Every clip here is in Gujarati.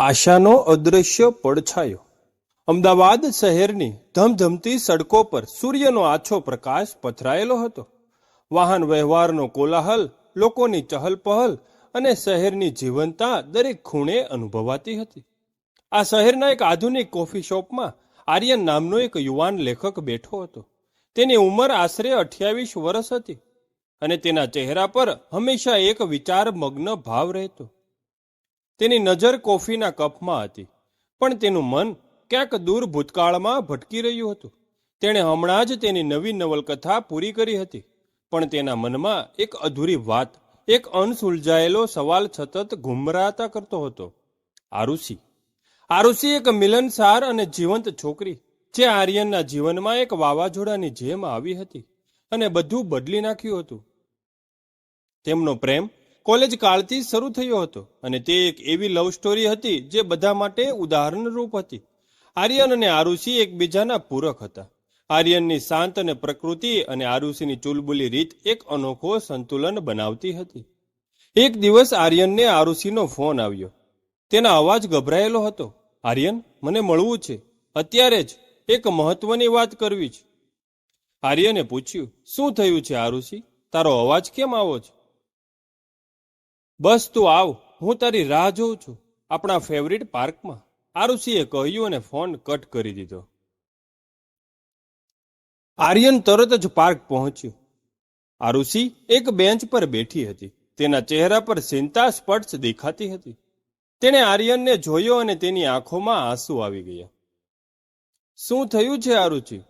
આશાનો અદૃશ્ય પડછાયો. અમદાવાદ શહેરની ધમધમતી સડકો પર સૂર્યનો આછો પ્રકાશ પથરાયેલો હતો. વાહન વ્યવહારનો કોલાહલ, લોકોની ચહલપહલ અને શહેરની જીવનતા દરેક ખૂણે અનુભવાતી હતી. આ શહેરના એક આધુનિક કોફી શોપમાં આર્યન નામનો એક યુવાન લેખક બેઠો હતો. તેની ઉંમર આશરે અઠ્યાવીસ વર્ષ હતી અને તેના ચહેરા પર હંમેશા એક વિચાર મગ્ન ભાવ રહેતો. તેની નજર કોફીના કપમાં હતી. પણ તેનું મન ક્યાંક દૂર ભૂતકાળમાં ભટકી રહ્યું હતું. તેણે હમણાં જ તેની નવી નવલકથા પૂરી કરી હતી. પણ તેના મનમાં એક અધૂરી વાત, એક અનસુલઝાયેલો સવાલ સતત ઘુમરાતા કરતો હતો. આરુષિ. આરુષી એક મિલનસાર અને જીવંત છોકરી, જે આર્યનના જીવનમાં એક વાવાઝોડાની જેમ આવી હતી અને બધું બદલી નાખ્યું હતું. તેમનો પ્રેમ કોલેજ કાળથી શરૂ થયો હતો અને તે એક એવી લવ સ્ટોરી હતી જે બધા માટે ઉદાહરણરૂપ હતી. આર્યન અને આરુષી એકબીજાના પૂરક હતા. આર્યનની શાંત અને પ્રકૃતિ અને આરુષિની ચુલબુલી રીત એક અનોખો સંતુલન બનાવતી હતી. એક દિવસ આર્યનને આરુષિનો ફોન આવ્યો. તેના અવાજ ગભરાયેલો હતો. આર્યન, મને મળવું છે. અત્યારે જ. એક મહત્વની વાત કરવી છે. આર્યને પૂછ્યું, શું થયું છે આરુષિ? તારો અવાજ કેમ આવો છે? બસ તું આવ, હું તારી રાહ જોઉં છું, આપણા ફેવરિટ પાર્કમાં. આરુષિએ કહ્યું અને ફોન કટ કરી દીધો. આર્યન તરત જ પાર્ક પહોંચ્યું. આરુષિ એક બેન્ચ પર બેઠી હતી. તેના ચહેરા પર ચિંતા સ્પર્શ દેખાતી હતી. તેણે આર્યનને જોયો અને તેની આંખોમાં આંસુ આવી ગયા. શું થયું છે આરુચિ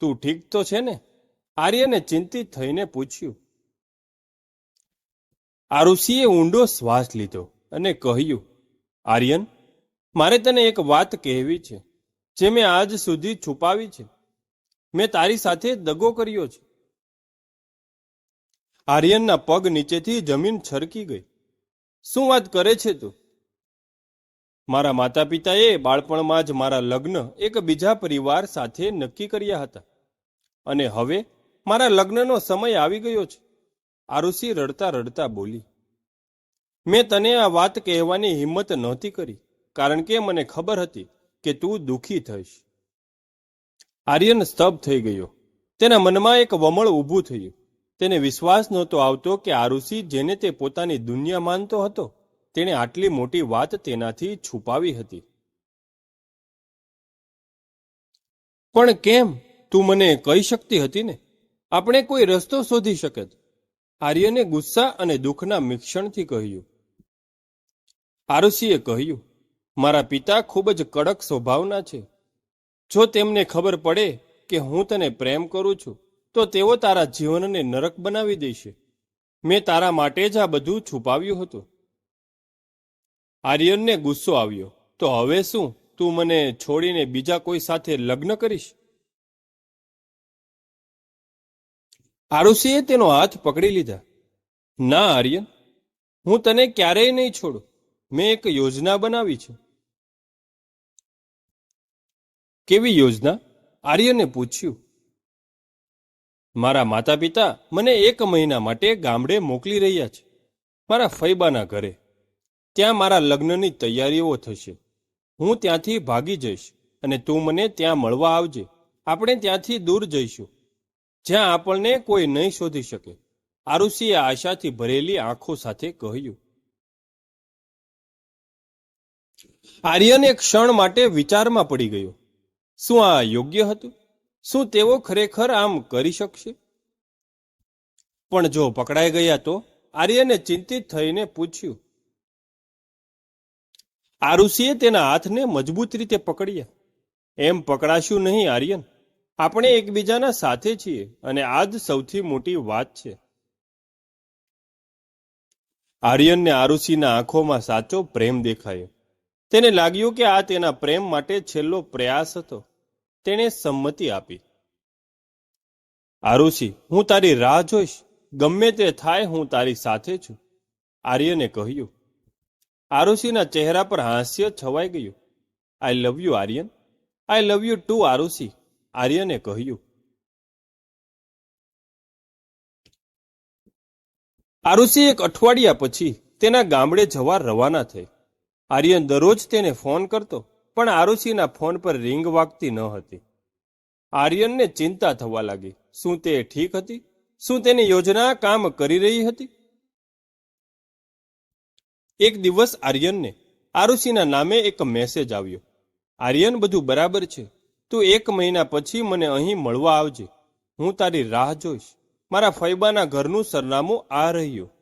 તું ઠીક તો છે ને? આર્યને ચિંતિત થઈને પૂછ્યું. આરુષીએ ઊંડો શ્વાસ લીધો અને કહ્યું, આર્યન, મારે તને એક વાત કહેવી છે, જે મેં આજ સુધી છુપાવી છે. મેં તારી સાથે દગો કર્યો છે. આર્યનના પગ નીચેથી જમીન છરકી ગઈ. શું વાત કરે છે તું? મારા માતા પિતાએ બાળપણમાં જ મારા લગ્ન એક બીજા પરિવાર સાથે નક્કી કર્યા હતા. અને હવે મારા લગ્નનો સમય આવી ગયો છે. આરુષિ રડતા રડતા બોલી મેં તને આ વાત કહેવાની હિંમત નહોતી કરી, કારણ કે મને ખબર હતી કે તું દુઃખી થઈશ. આર્યન સ્તબ્ધ થઈ ગયો. તેના મનમાં એક વમળ ઊભું થયું. તેને વિશ્વાસ નહોતો આવતો કે આરુષિ જેને તે પોતાની દુનિયા માનતો હતો, તેણે આટલી મોટી વાત તેનાથી છુપાવી હતી. પણ કેમ તું મને કહી શકતી હતી ને? આપણે કોઈ રસ્તો શોધી શકત. આર્યને ગુસ્સા અને દુઃખના મિશ્રણથી કહ્યું. આરુષીએ કહ્યું, મારા પિતા ખૂબ જ કડક સ્વભાવના છે. જો તેમને ખબર પડે કે હું તને પ્રેમ કરું છું, તો તેઓ તારા જીવનને નરક બનાવી દેશે. મેં તારા માટે જ આ બધું છુપાવ્યું હતું. આર્યનને ગુસ્સો આવ્યો, તો હવે શું? તું મને છોડીને બીજા કોઈ સાથે લગ્ન કરીશ? આરુષિએ તેનો હાથ પકડી લીધા, ના આર્યન, હું તને ક્યારેય નહીં છોડું. મેં એક યોજના બનાવી છે. કેવી યોજના? આર્યને પૂછ્યું. મારા માતા પિતા મને એક મહિના માટે ગામડે મોકલી રહ્યા છે. મારા ફૈબાના ઘરે. ત્યાં મારા લગ્નની તૈયારીઓ થશે. હું ત્યાંથી ભાગી જઈશ અને તું મને ત્યાં મળવા આવજે. આપણે ત્યાંથી દૂર જઈશું. જ્યાં આપણને કોઈ નહીં શોધી શકે. આરુષીએ આશાથી ભરેલી આંખો સાથે કહ્યું. આર્યન એક ક્ષણ માટે વિચારમાં પડી ગયો. શું આ યોગ્ય હતું? શું તેઓ ખરેખર આમ કરી શકશે? પણ જો પકડાઈ ગયા તો આર્યને ચિંતિત થઈને પૂછ્યું. આરુષીએ તેના હાથને મજબૂત રીતે પકડ્યા. એમ પકડાશું નહીં આર્યન. આપણે એકબીજાના સાથે છીએ અને આ જ સૌથી મોટી વાત છે. આર્યનને આરુષીના આંખોમાં સાચો પ્રેમ દેખાયો. તેને લાગ્યું કે આ તેના પ્રેમ માટે છેલ્લો પ્રયાસ હતો. તેણે સંમતિ આપી. આરુષિ, હું તારી રાહ જોઈશ. ગમે તે થાય, હું તારી સાથે છું. આર્યને કહ્યું. આરુષિના ચહેરા પર હાસ્ય છવાઈ ગયું. I love you, Aryan. I love you too, Arushi. આર્યને કહ્યું. આરુષી એક અઠવાડિયા પછી તેના ગામડે જવા રવાના થઈ. આર્યન દરરોજ તેને ફોન કરતો, પણ આરુષિના ફોન પર રિંગ વાગતી ન હતી. આર્યનને ચિંતા થવા લાગી. શું તે ઠીક હતી? શું તેની યોજના કામ કરી રહી હતી? એક દિવસ આર્યનને આરુષિના નામે એક મેસેજ આવ્યો. આર્યન, બધું બરાબર છે. તું એક મહિના પછી મને અહીં મળવા આવજે. હું તારી રાહ જોઈશ. મારા ફૈબાના ઘરનું સરનામું આ રહ્યું.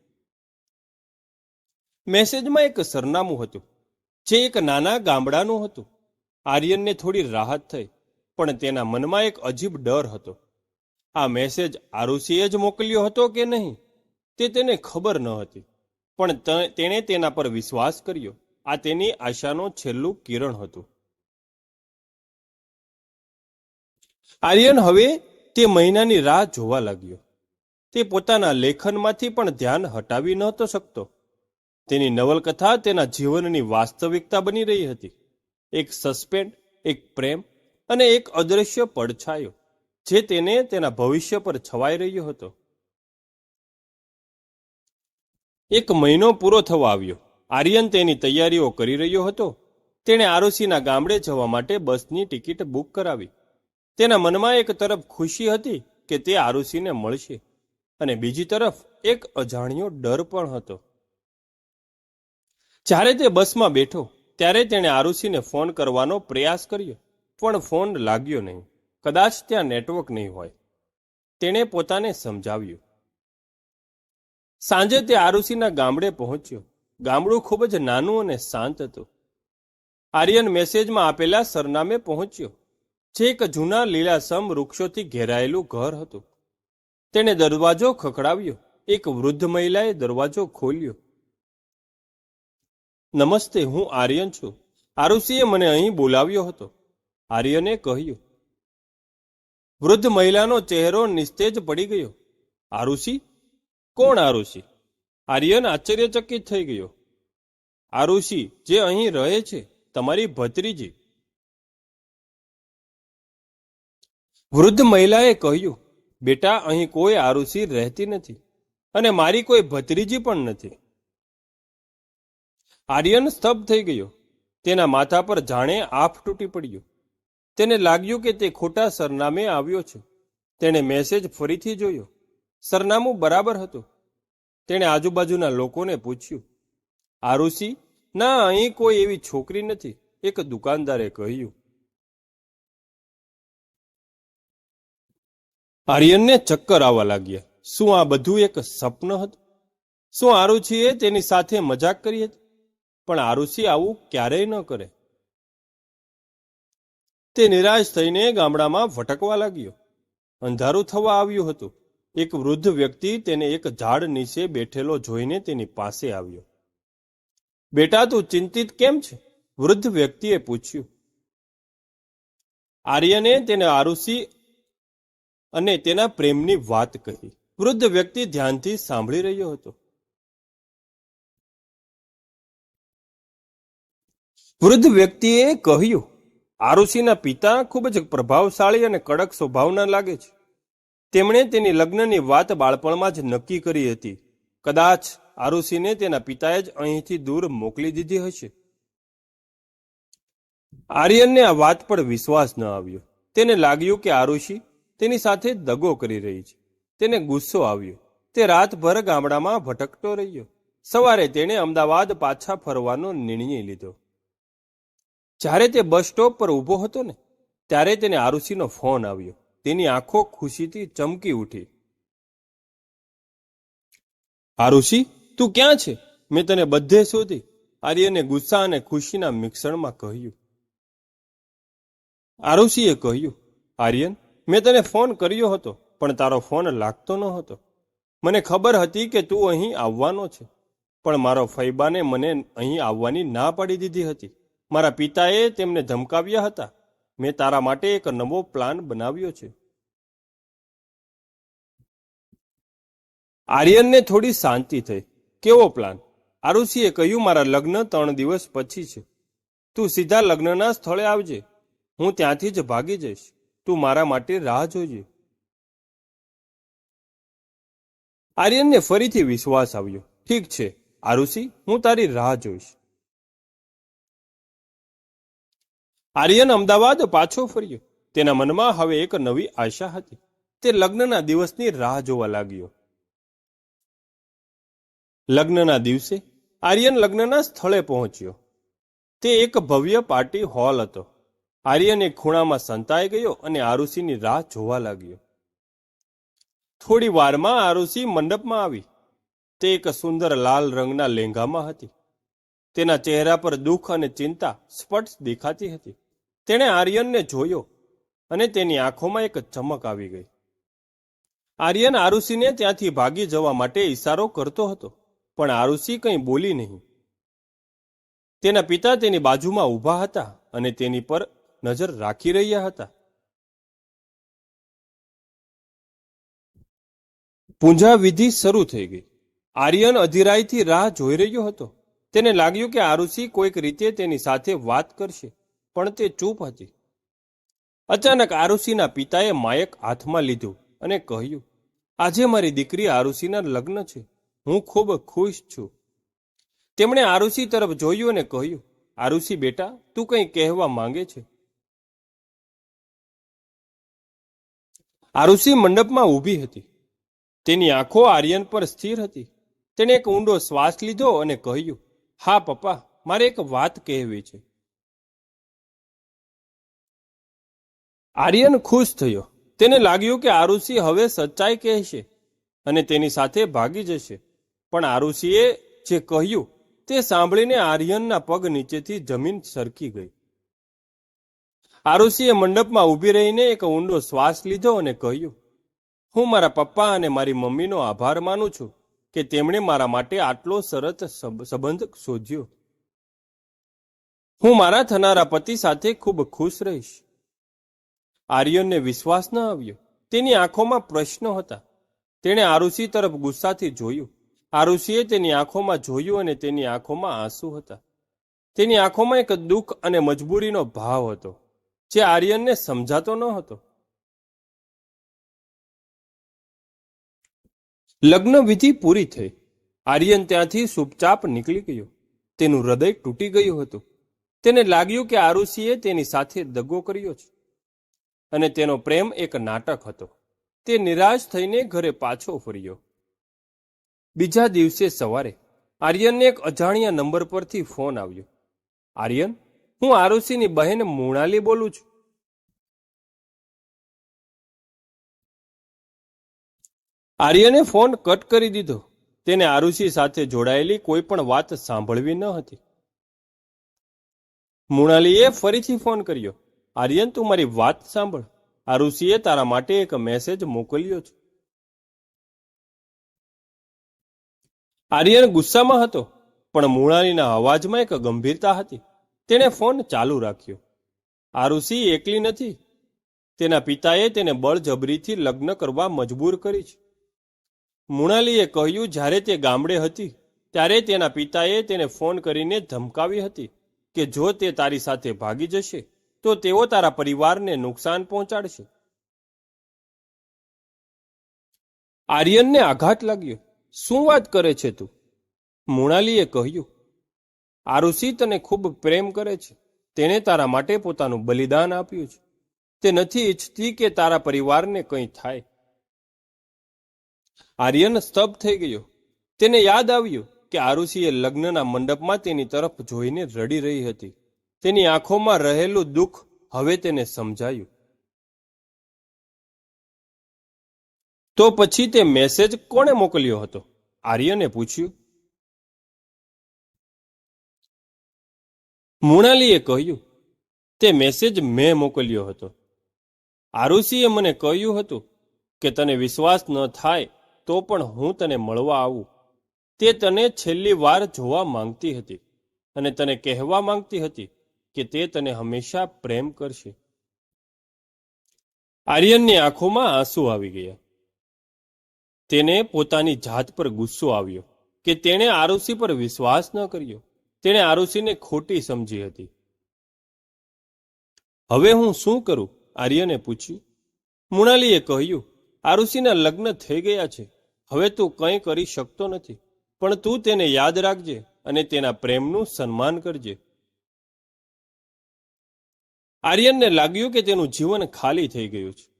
મેસેજમાં એક સરનામું હતું. જે એક નાના ગામડાનું હતું. આર્યનને થોડી રાહત થઈ, પણ તેના મનમાં એક અજીબ ડર હતો. આ મેસેજ આરુષિએ જ મોકલ્યો હતો કે નહીં, તે તેને ખબર ન હતી, પણ તેણે તેના પર વિશ્વાસ કર્યો. આ તેની આશાનો છેલ્લું કિરણ હતું. આર્યન હવે તે મહિનાની રાહ જોવા લાગ્યો. તે પોતાના લેખનમાંથી પણ ધ્યાન હટાવી નહોતો શકતો. તેની નવલકથા તેના જીવનની વાસ્તવિકતા બની રહી હતી. એક સસ્પેન્ડ, એક પ્રેમ અને એક અદૃશ્ય પડછાયો, જે તેને તેના ભવિષ્ય પર છવાઈ રહ્યો હતો. એક મહિનો પૂરો થવા આવ્યો. આર્યન તેની તૈયારીઓ કરી રહ્યો હતો. તેણે આરોસીના ગામડે જવા માટે બસની ટિકિટ બુક કરાવી. તેના મનમાં એક તરફ ખુશી હતી કે તે આરુષિને મળશે અને બીજી તરફ એક અજાણ્યો ડર પણ હતો. જ્યારે તે બસમાં બેઠો, ત્યારે તેણે આરુષિને ફોન કરવાનો પ્રયાસ કર્યો, પણ ફોન લાગ્યો નહીં. કદાચ ત્યાં નેટવર્ક નહીં હોય. તેણે પોતાને સમજાવ્યું. સાંજે તે આરુષિના ગામડે પહોંચ્યો. ગામડું ખૂબ જ નાનું અને શાંત હતું. આર્યન મેસેજમાં આપેલા સરનામે પહોંચ્યો. જે એક જૂના લીલાસમ વૃક્ષોથી ઘેરાયેલું ઘર હતું. તેણે દરવાજો ખખડાવ્યો. એક વૃદ્ધ મહિલાએ દરવાજો ખોલ્યો. નમસ્તે, હું આર્યન છું. આરુષિએ મને અહીં બોલાવ્યો હતો. આર્યને કહ્યું, વૃદ્ધ મહિલાનો ચહેરો નિસ્તેજ પડી ગયો. આરુષિ? કોણ આરુષિ? આર્યન આશ્ચર્યચકિત થઈ ગયો. આરુષિ, જે અહીં રહે છે, તમારી ભત્રીજી. વૃદ્ધ મહિલાએ કહ્યું, બેટા, અહીં કોઈ આરુષિ રહેતી નથી અને મારી કોઈ ભત્રીજી પણ નથી. આર્યન સ્તબ્ધ થઈ ગયો. તેના માથા પર જાણે આફ તૂટી પડ્યો. તેને લાગ્યું કે તે ખોટા સરનામે આવ્યો છે. તેણે મેસેજ ફરીથી જોયો. સરનામું બરાબર હતું. તેણે આજુબાજુના લોકોને પૂછ્યું. આરુષી, ના, અહીં કોઈ એવી છોકરી નથી, એક દુકાનદારે કહ્યું. આર્યનને ચક્કર આવવા લાગ્યા. શું આ બધું એક સપન હતું? શું આરુષીએ તેની સાથે મજાક કરી હતી? પણ આરુષિ આવું ક્યારેય ન કરે. તે નિરાશ થઈને ગામડામાં ભટકવા લાગ્યો. અંધારું થવા આવ્યું હતું. એક વૃદ્ધ વ્યક્તિ તેને એક ઝાડ નીચે બેઠેલો જોઈને તેની પાસે આવ્યો. બેટા, તું ચિંતિત કેમ છે? વૃદ્ધ વ્યક્તિએ પૂછ્યું. આર્યને તેને આરુષિ અને તેના પ્રેમની વાત કહી. વૃદ્ધ વ્યક્તિ ધ્યાનથી સાંભળી રહ્યો હતો. વૃદ્ધ વ્યક્તિએ કહ્યું, આરુષિના પિતા ખૂબ જ પ્રભાવશાળી અને કડક સ્વભાવના લાગે છે. તેમણે તેની લગ્નની વાત બાળપણમાં જ નક્કી કરી હતી. કદાચ આરુષિને તેના પિતાએ જ અહીંથી દૂર મોકલી દીધી હશે. આર્યનને આ વાત પર વિશ્વાસ ન આવ્યો. તેને લાગ્યું કે આરુષિ તેની સાથે દગો કરી રહી છે. તેને ગુસ્સો આવ્યો. તે રાતભર ગામડામાં ભટકતો રહ્યો. સવારે તેણે અમદાવાદ પાછા ફરવાનો નિર્ણય લીધો. જ્યારે તે બસ સ્ટોપ પર ઊભો હતો ને, ત્યારે તેને આરુષિનો ફોન આવ્યો. તેની આંખો ખુશીથી ચમકી ઉઠી. આરુષિ, તું ક્યાં છે? મેં તને બધે શોધી આર્યને ગુસ્સા અને ખુશીના મિશ્રણમાં કહ્યું. આરુષિએ કહ્યું, આર્યન, મેં તને ફોન કર્યો હતો, પણ તારો ફોન લાગતો ન હતો મને ખબર હતી કે તું અહીં આવવાનો છે, પણ મારો ફૈબાને મને અહીં આવવાની ના પાડી દીધી હતી. મારા પિતાએ તેમને ધમકાવ્યા હતા. મેં તારા માટે એક નવો પ્લાન બનાવ્યો છે. આર્યનને થોડી શાંતિ થઈ. કેવો પ્લાન? આરુષિએ કહ્યું, મારા લગ્ન ત્રણ દિવસ પછી છે. તું સીધા લગ્નના સ્થળે આવજે. હું ત્યાંથી જ ભાગી જઈશ. તું મારા માટે રાહ જોજે. આર્યનને ફરીથી વિશ્વાસ આવ્યો. ઠીક છે, આરુષિ, હું તારી રાહ જોઈશ. આર્યન અમદાવાદ પાછો ફર્યો. તેના મનમાં હવે એક નવી આશા હતી. તે લગ્નના દિવસની રાહ જોવા લાગ્યો. લગ્નના દિવસે આર્યન લગ્નના સ્થળે પહોંચ્યો. તે એક ભવ્ય પાર્ટી હોલ હતો. આર્યન એક ખૂણામાં સંતાઈ ગયો અને આરુષિની રાહ જોવા લાગ્યો. થોડી વારમાં આરુષિ મંડપમાં આવી. તે એક સુંદર લાલ રંગના લેંઘામાં હતી. તેના ચહેરા પર દુઃખ અને ચિંતા સ્પષ્ટ દેખાતી હતી. તેણે આર્યનને જોયો અને તેની આંખોમાં એક ચમક આવી ગઈ. આર્યન આરુષિને ત્યાંથી ભાગી જવા માટે ઈશારો કરતો હતો, પણ આરુષિ કંઈ બોલી નહીં. તેના પિતા તેની બાજુમાં ઊભા હતા અને તેની પર નજર રાખી રહ્યા હતા. પૂંજા વિધિ શરૂ થઈ ગઈ. આર્યન અધિરાઈથી રાહ જોઈ રહ્યો હતો. તેને લાગ્યું કે આરુષિ કોઈક રીતે તેની સાથે વાત કરશે, પણ તે ચૂપ હતી. અચાનક આરુષિના પિતાએ માયક હાથમાં લીધું અને કહ્યું, આજે મારી દીકરી આરુષિના લગ્ન છે. હું ખૂબ ખુશ છું. તેમણે આરુષિ તરફ જોયું અને કહ્યું, આરુષિ બેટા, તું કંઈ કહેવા માંગે છે? આરુષિ મંડપમાં ઊભી હતી. તેની આંખો આર્યન પર સ્થિર હતી. તેણે એક ઊંડો શ્વાસ લીધો અને કહ્યું હા, પપ્પા, મારે એક વાત કહેવી છે. આર્યન ખુશ થયો. તેને લાગ્યું કે આરુષિ હવે સચ્ચાઈ કહેશે અને તેની સાથે ભાગી જશે. પણ આરુષિએ જે કહ્યું તે સાંભળીને આર્યનના પગ નીચેથી જમીન સરકી ગઈ. આરુષિએ મંડપમાં ઊભી રહીને એક ઊંડો શ્વાસ લીધો અને કહ્યું, હું મારા પપ્પા અને મારી મમ્મીનો આભાર માનું છું. કે તેમણે મારા માટે આટલો સરસ સંબંધ શોધ્યો. હું મારા થનારા પતિ સાથે ખૂબ ખુશ રહીશ. આર્યનને વિશ્વાસ ન આવ્યો. તેની આંખોમાં પ્રશ્નો હતા. તેણે આરુષિ તરફ ગુસ્સાથી જોયું. આરુષિએ તેની આંખોમાં જોયું અને તેની આંખોમાં આંસુ હતા. તેની આંખોમાં એક દુઃખ અને મજબૂરીનો ભાવ હતો, જે આર્યનને સમજાતો ન હતો લગ્ન વિધિ પૂરી થઈ. આર્યન ત્યાંથી ચૂપચાપ નીકળી ગયો. તેનું હૃદય તૂટી ગયું હતું. તેને લાગ્યું કે આરુષિએ તેની સાથે દગો કર્યો છે. અને તેનો પ્રેમ એક નાટક હતો. તે નિરાશ થઈને ઘરે પાછો ફર્યો. બીજા દિવસે સવારે આર્યનને એક અજાણ્યા નંબર પરથી ફોન આવ્યો. આર્યન, હું આરુષિની બહેન મુણાલી બોલું છું. આર્યને ફોન કટ કરી દીધો. તેને આરુષિ સાથે જોડાયેલી કોઈ પણ વાત સાંભળવી ન હતી. મુણાલીએ ફરીથી ફોન કર્યો. આર્યન, તું મારી વાત સાંભળ. આરુષિએ તારા માટે એક મેસેજ મોકલ્યો છે. આર્યન ગુસ્સામાં હતો, પણ મુણાલીના અવાજમાં એક ગંભીરતા હતી. તેણે ફોન ચાલુ રાખ્યો. આરુષિ એકલી નથી. તેના પિતાએ તેને બળજબરીથી લગ્ન કરવા મજબૂર કરી છે. મુણાલીએ કહ્યું, જ્યારે તે ગામડે હતી, ત્યારે તેના પિતાએ તેને ફોન કરીને ધમકાવી હતી કે જો તે તારી સાથે ભાગી જશે, તો તેઓ તારા પરિવારને નુકસાન પહોંચાડશે. આર્યનને આઘાત લાગ્યો. શું વાત કરે છે તું? મુણાલીએ કહ્યું. આરુષિ તને ખૂબ પ્રેમ કરે છે. તેણે તારા માટે પોતાનું બલિદાન આપ્યું છે. તે નથી ઈચ્છતી કે તારા પરિવારને કંઈ થાય. આર્યન સ્તબ્ધ થઈ ગયો. તેને યાદ આવ્યું કે આરુષિએ લગ્નના મંડપમાં તેની તરફ જોઈને રડી રહી હતી. તેની આંખોમાં રહેલું દુઃખ હવે તેને સમજાયું. તો પછી તે મેસેજ કોણે મોકલ્યો હતો? આર્યને પૂછ્યું. મુણાલીએ કહ્યું, તે મેસેજ મેં મોકલ્યો હતો. આરુષિએ મને કહ્યું હતું કે તને વિશ્વાસ ન થાય તો પણ હું તને મળવા આવું. તે તને છેલ્લી વાર જોવા માંગતી હતી અને તને કહેવા માંગતી હતી કે તે તને હંમેશા પ્રેમ કરશે. આર્યનની આંખોમાં આંસુ આવી ગયા. તેને પોતાની જાત પર ગુસ્સો આવ્યો કે તેણે આરુષિ પર વિશ્વાસ ન કર્યો. તેણે આરુષિને ખોટી સમજી હતી. હવે હું શું કરું? આર્યને પૂછ્યું. મુણાલીએ કહ્યું આરુષીના લગ્ન થઈ ગયા છે. હવે તું કંઈ કરી શકતો નથી. પણ તું તેને યાદ રાખજે અને તેના પ્રેમનું સન્માન કરજે. આર્યનને લાગ્યું કે તેનું જીવન ખાલી થઈ ગયું છે.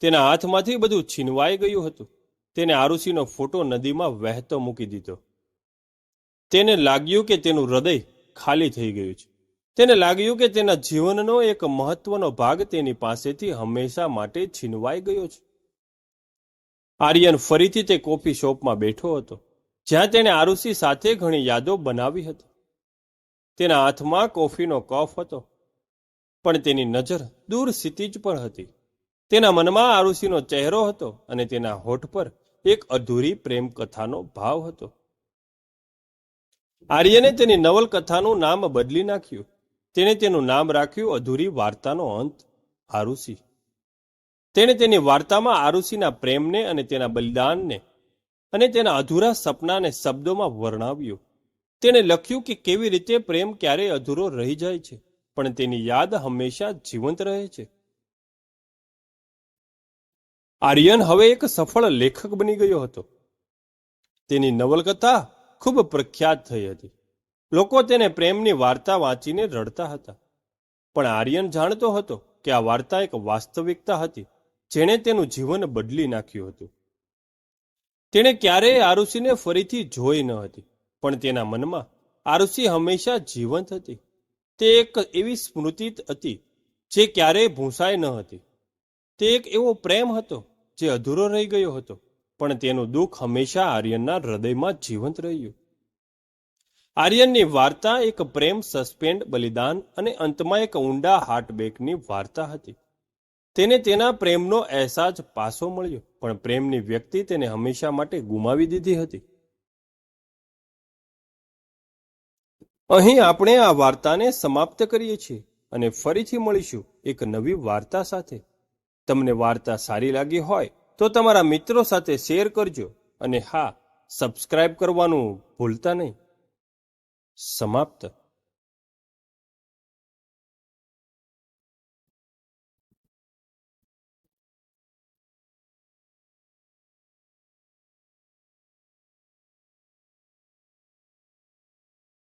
તેના હાથમાંથી બધું છીનવાઈ ગયું હતું. તેને આરુષિનો ફોટો નદીમાં વહેતો મૂકી દીધો. તેને લાગ્યું કે તેનું હૃદય ખાલી થઈ ગયું છે. તેને લાગ્યું કે તેના જીવનનો એક મહત્વનો ભાગ તેની પાસેથી હંમેશા માટે છીનવાઈ ગયો છે. આર્યન ફરીથી તે કોફી શોપમાં બેઠો હતો, જ્યાં તેણે આરુષિ સાથે ઘણી યાદો બનાવી હતી. તેના હાથમાં કોફીનો કફ હતો, પણ તેની નજર દૂર સ્થિતિજ પર હતી. તેના મનમાં આરુષિનો ચહેરો હતો અને તેના હોઠ પર એક અધૂરી પ્રેમ કથાનો ભાવ હતો. આર્યને તેની નવલકથાનું નામ બદલી નાખ્યું. તેણે તેનું નામ રાખ્યું અધૂરી વાર્તાનો અંત, આરુષિ. તેણે તેની વાર્તામાં આરુષિના પ્રેમને અને તેના બલિદાનને અને તેના અધૂરા સપનાને શબ્દોમાં વર્ણવ્યું. તેણે લખ્યું કે કેવી રીતે પ્રેમ ક્યારેય અધૂરો રહી જાય છે, પણ તેની યાદ હંમેશા જીવંત રહે છે. આર્યન હવે એક સફળ લેખક બની ગયો હતો. તેની નવલકથા ખૂબ પ્રખ્યાત થઈ હતી. લોકો તેને પ્રેમની વાર્તા વાંચીને રડતા હતા. પણ આર્યન જાણતો હતો કે આ વાર્તા એક વાસ્તવિકતા હતી. જેણે તેનું જીવન બદલી નાખ્યું હતું. તેણે ક્યારેય આરુષિને ફરીથી જોઈ ન હતી, પણ તેના મનમાં આરુષિ હંમેશા જીવંત હતી. તે એક એવી સ્મૃતિ હતી જે ક્યારેય ભૂંસાય ન હતી. તે એક એવો પ્રેમ હતો જે અધૂરો રહી ગયો હતો, પણ તેનું દુઃખ હંમેશા આર્યનના હૃદયમાં જીવંત રહ્યું. આર્યનની વાર્તા એક પ્રેમ સસ્પેન્ડ બલિદાન અને અંતમાં એક ઊંડા હાર્ટબેકની વાર્તા હતી. તેને તેના પ્રેમનો અહેસાસ પાછો મળ્યો, પણ પ્રેમની વ્યક્તિ તેને હંમેશા માટે ગુમાવી દીધી હતી. અહીં આપણે આ વાર્તાને સમાપ્ત કરીએ છીએ અને ફરીથી મળીશું એક નવી વાર્તા સાથે. તમને વાર્તા સારી લાગી હોય તો તમારા મિત્રો સાથે શેર કરજો અને હા, સબસ્ક્રાઇબ કરવાનું ભૂલતા નહીં. સમાપ્ત.